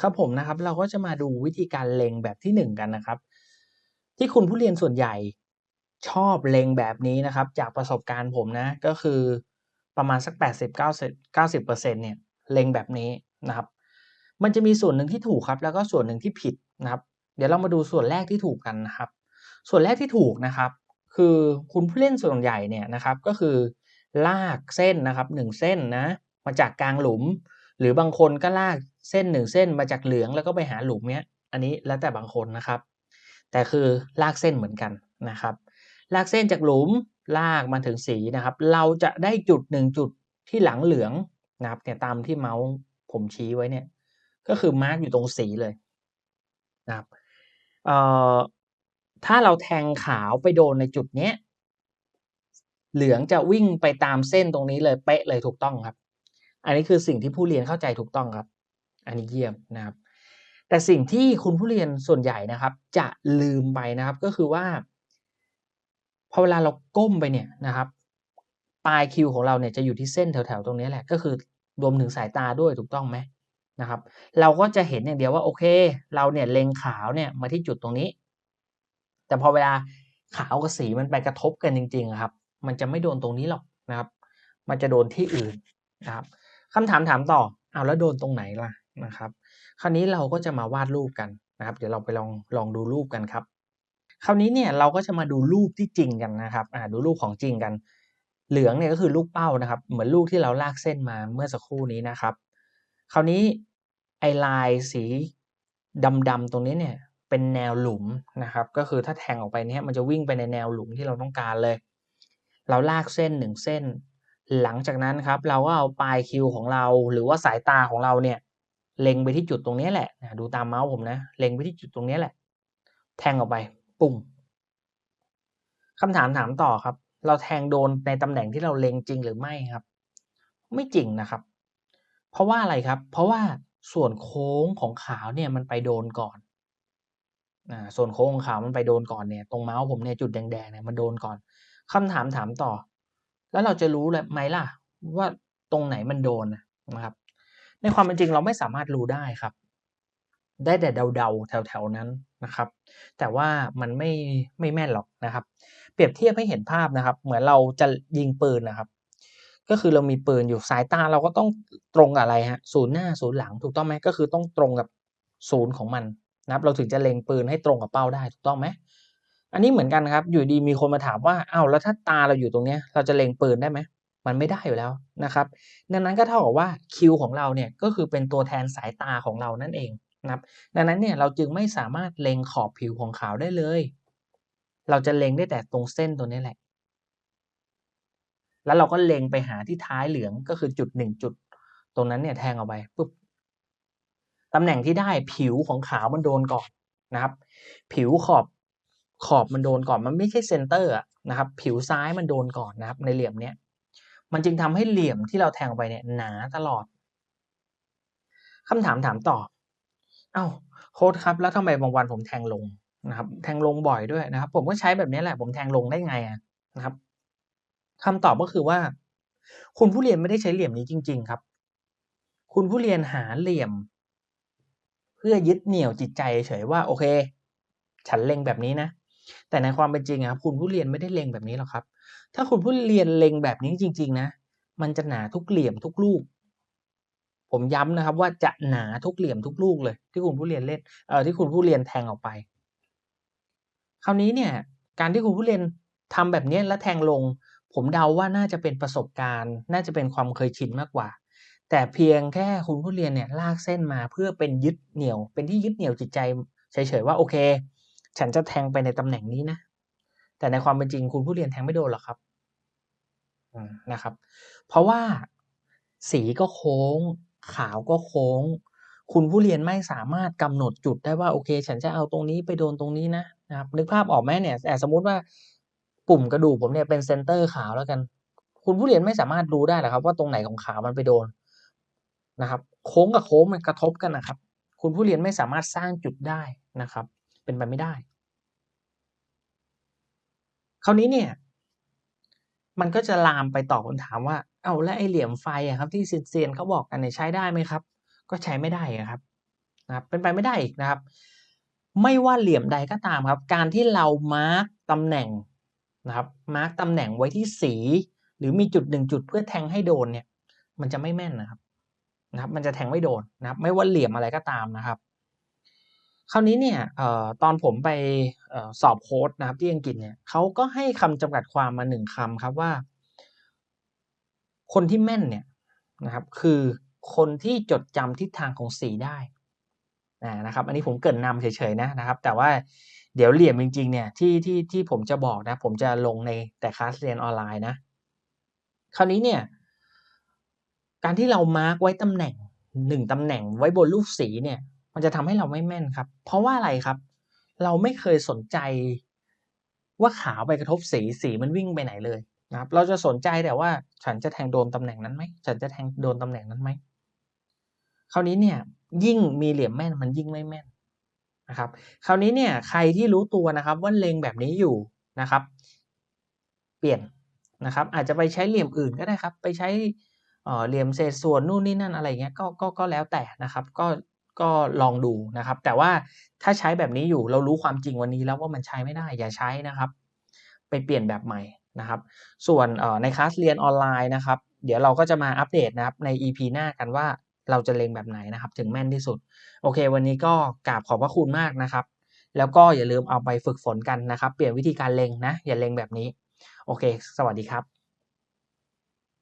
ครับผมนะครับ เราก็จะมาดูวิธีการเล็งแบบที่ 1 กันนะครับ ที่คุณผู้เรียนส่วนใหญ่ชอบเล็งแบบนี้นะครับ จากประสบการณ์ผมนะ ก็คือประมาณสัก 80-90 90%เนี่ยเล็งแบบนี้นะครับ มันจะมีส่วนหนึ่งที่ถูกครับ แล้วก็ส่วนหนึ่งที่ผิดนะครับ เดี๋ยวเรามาดูส่วนแรกที่ถูกกันนะครับ ส่วนแรกที่ถูกนะครับ คือคุณผู้เล่นส่วนใหญ่เนี่ยนะครับ ก็คือลากเส้นนะครับ1เส้นนะมาจากกลางหลุม หรือบางคนก็ลาก เส้น1เส้นมาจากเหลืองแล้วก็ไปหาหลุมเนี้ย อันนี้แล้วแต่บางคนนะครับ แต่คือลากเส้นเหมือนกันนะครับ ลากเส้นจากหลุมลากมาถึงสีนะครับ เราจะได้จุด1จุดที่หลังเหลืองนะครับเนี่ยตามที่เมาส์ผมชี้ไว้เนี่ย ก็คือมาร์กอยู่ตรงสีเลยนะครับเอ่อถ้าเราแทงขาวไปโดนในจุดเนี้ยเหลืองจะวิ่งไปตามเส้นตรงนี้เลยเป๊ะเลยถูกต้องครับ อันนี้คือสิ่งที่ผู้เรียนเข้าใจถูกต้องครับ อันนี้เยี่ยมนะครับ แต่สิ่งที่คุณผู้เรียนส่วนใหญ่นะครับ จะลืมไปนะครับก็คือว่าพอเวลาเราก้มไปเนี่ยนะครับ ปลายคิวของเราเนี่ยจะอยู่ที่เส้นแถวๆตรงนี้แหละ ก็คือรวมถึงสายตาด้วยถูกต้องไหมนะครับ เราก็จะเห็นอย่างเดียวว่าโอเค เราเนี่ยเลงขาวเนี่ยมาที่จุดตรงนี้ แต่พอเวลาขาวกับสีมันไปกระทบกันจริงๆครับ มันจะไม่โดนตรงนี้หรอกนะครับ มันจะโดนที่อื่นนะครับคำถามถามต่อเอาแล้วโดนตรงไหนล่ะ นะครับ คราวนี้เราก็จะมาวาดรูปกันนะครับ เดี๋ยวเราไปลองลองดูรูปกันครับ คราวนี้เนี่ยเราก็จะมาดูรูปที่จริงกันนะครับอ่าดูรูปของจริงกัน เหลืองเนี่ยก็คือลูกเป้านะครับ เหมือนลูกที่เราลากเส้นมาเมื่อสักครู่นี้นะครับ คราวนี้ไอลายสีดำๆตรงนี้เนี่ยเป็นแนวหลุมนะครับ ก็คือถ้าแทงออกไปเนี่ยมันจะวิ่งไปในแนวหลุมที่เราต้องการเลย เราลากเส้นหนึ่งเส้น หลังจากนั้นครับ เราก็เอาปลายคิวของเรา หรือว่าสายตาของเราเนี่ย เล็งไปที่จุดตรงนี้แหละดูตามเมาส์ผมนะ เล็งไปที่จุดตรงนี้แหละ แทงออกไป ปุ้งคำถามถามต่อครับ เราแทงโดนในตำแหน่งที่เราเล็งจริงหรือไม่ครับ ไม่จริงนะครับ เพราะว่าอะไรครับ เพราะว่าส่วนโค้งของขาวเนี่ยมันไปโดนก่อนอ่าส่วนโค้งของขาวมันไปโดนก่อนเนี่ย ตรงเมาส์ผมเนี่ยจุดแดงๆเนี่ยมันโดนก่อนคำถามถามต่อ แล้วเราจะรู้เลยไหมล่ะ ว่าตรงไหนมันโดนนะครับ ในความเป็นจริงเราไม่สามารถรู้ได้ครับ ได้แต่เดาๆ แถวๆนั้นนะครับ แต่ว่ามันไม่ไม่แม่นหรอกนะครับ เปรียบเทียบให้เห็นภาพนะครับ เหมือนเราจะยิงปืนนะครับ ก็คือเรามีปืนอยู่สายตาเราก็ต้องตรงกับอะไรฮะศูนย์หน้าศูนย์หลังถูกต้องไหมก็คือต้องตรงกับศูนย์ของมันนะครับ เราถึงจะเล็งปืนให้ตรงกับเป้าได้ถูกต้องไหมอันนี้เหมือนกันครับ อยู่ดีมีคนมาถามว่าอ้าวแล้วถ้าตาเราอยู่ตรงเนี้ย เราจะเล็งปืนได้ไหม มันไม่ได้อยู่แล้วนะครับดังนั้นก็เท่ากับว่าคิวของเราเนี่ยก็คือเป็นตัวแทนสายตาของเรานั่นเองนะครับดังนั้นเนี่ยเราจึงไม่สามารถเล็งขอบผิวของขาวได้เลย เราจะเล็งได้แต่ตรงเส้นตัวนี้แหละ แล้วเราก็เล็งไปหาที่ท้ายเหลืองก็คือจุดหนึ่งจุด ตรงนั้นเนี่ยแทงออกไปปุ๊บตำแหน่งที่ได้ผิวของขาวมันโดนก่อนนะครับ ผิวขอบขอบมันโดนก่อนมันไม่ใช่เซนเตอร์นะครับ ผิวซ้ายมันโดนก่อนนะครับ ในเหลี่ยมเนี้ย มันจึงทำให้เหลี่ยมที่เราแทงไปเนี่ยหนาตลอดคำถามถามต่อ เอา้าโค้ดครับ แล้วทำไมบางวันผมแทงลงนะครับ แทงลงบ่อยด้วยนะครับ ผมก็ใช้แบบนี้แหละ ผมแทงลงได้ไงอะนะครับคำตอบก็คือว่า คุณผู้เรียนไม่ได้ใช้เหลี่ยมนี้จริง ๆ ครับ คุณผู้เรียนหาเหลี่ยม เพื่อยึดเหนี่ยวจิตใจเฉยว่าโอเค ฉันเล็งแบบนี้นะแต่ในความเป็นจริงครับ คุณผู้เรียนไม่ได้เล็งแบบนี้หรอกครับ ถ้าคุณผู้เรียนเล็งแบบนี้จริง ๆ นะ มันจะหนาทุกเหลี่ยมทุกลูก ผมย้ำนะครับ ว่าจะหนาทุกเหลี่ยมทุกลูกเลย ที่คุณผู้เรียนเล่นเอ่อที่คุณผู้เรียนแทงออกไป คราวนี้เนี่ย การที่คุณผู้เรียนทำแบบนี้แล้วแทงลง ผมเดาว่าน่าจะเป็นประสบการณ์ น่าจะเป็นความเคยชินมากกว่า แต่เพียงแค่คุณผู้เรียนเนี่ยลากเส้นมาเพื่อเป็นยึดเหนี่ยว เป็นที่ยึดเหนี่ยวจิตใจเฉยๆว่าโอเค ฉันจะแทงไปในตำแหน่งนี้นะ แต่ในความเป็นจริงคุณผู้เรียนแทงไม่โดนหรอกครับนะครับ เพราะว่าสีก็โค้ง ขาวก็โค้ง คุณผู้เรียนไม่สามารถกำหนดจุดได้ว่าโอเค ฉันจะเอาตรงนี้ไปโดนตรงนี้นะนะครับ นึกภาพออกไหมเนี่ยแต่สมมุติว่าปุ่มกระดูกผมเนี่ยเป็นเซนเตอร์ขาวแล้วกัน คุณผู้เรียนไม่สามารถรู้ได้หรอกครับ ว่าตรงไหนของขาวมันไปโดนนะครับ โค้งกับโค้งมันกระทบกันนะครับ คุณผู้เรียนไม่สามารถสร้างจุดได้นะครับ เป็นไปไม่ได้ คราวนี้เนี่ย มันก็จะลามไปตอบคำถามว่า เอาแล้วไอ้เหลี่ยมไฟอะครับ ที่เซียนเขาบอกกันเนี่ยใช้ได้ไหมครับ ก็ใช้ไม่ได้ครับนะครับเป็นไปไม่ได้อีกนะครับ ไม่ว่าเหลี่ยมใดก็ตามครับ การที่เรามาร์กตำแหน่งนะครับมาร์กตำแหน่งไว้ที่สี หรือมีจุดหนึ่งจุดเพื่อแทงให้โดนเนี่ย มันจะไม่แม่นนะครับนะครับ มันจะแทงไม่โดนนะครับ ไม่ว่าเหลี่ยมอะไรก็ตามนะครับ คราวนี้เนี่ยออตอนผมไปออสอบโค้ดนะครับที่อังกฤษเนี่ยเขาก็ให้คำจำกัดความมาหนึ่งคำครับว่า คนที่แม่นเนี่ยนะครับคือคนที่จดจำทิศทางของสีได้นะครับอันนี้ผมเกินนำเฉยๆนะนะครับ แต่ว่าเดี๋ยวเหลี่ยมจริงๆเนี่ยที่ที่ที่ผมจะบอกนะ ผมจะลงในแต่คลาสเรียนออนไลน์นะ คราวนี้เนี่ย การที่เรามาร์กไว้ตำแหน่งหนึ่งตำแหน่งไว้บนรูปสีเนี่ย มันจะทำให้เราไม่แม่นครับ เพราะว่าอะไรครับ เราไม่เคยสนใจว่าขาวไปกระทบสีสีมันวิ่งไปไหนเลยนะครับ เราจะสนใจแต่ว่าฉันจะแทงโดนตำแหน่งนั้นไหมฉันจะแทงโดนตำแหน่งนั้นไหมคราวนี้เนี่ยยิ่งมีเหลี่ยมแม่นมันยิ่งไม่แม่นนะครับ คราวนี้เนี่ยใครที่รู้ตัวนะครับว่าเลงแบบนี้อยู่นะครับ เปลี่ยนนะครับ อาจจะไปใช้เหลี่ยมอื่นก็ได้ครับ ไปใช้เหลี่ยมเศษส่วนนู่นนี่นั่นอะไรเงี้ยก็ก็ก็แล้วแต่นะครับ ก็ ก็ลองดูนะครับ แต่ว่าถ้าใช้แบบนี้อยู่เรารู้ความจริงวันนี้แล้วว่ามันใช้ไม่ได้อย่าใช้นะครับ ไปเปลี่ยนแบบใหม่นะครับ ส่วนในคลาสเรียนออนไลน์นะครับ เดี๋ยวเราก็จะมาอัปเดตนะครับใน EP หน้ากันว่าเราจะเล็งแบบไหนนะครับ ถึงแม่นที่สุด โอเค วันนี้ก็กราบขอบพระคุณมากนะครับ แล้วก็อย่าลืมเอาไปฝึกฝนกันนะครับ เปลี่ยนวิธีการเล็งนะ อย่าเล็งแบบนี้ โอเค สวัสดีครับ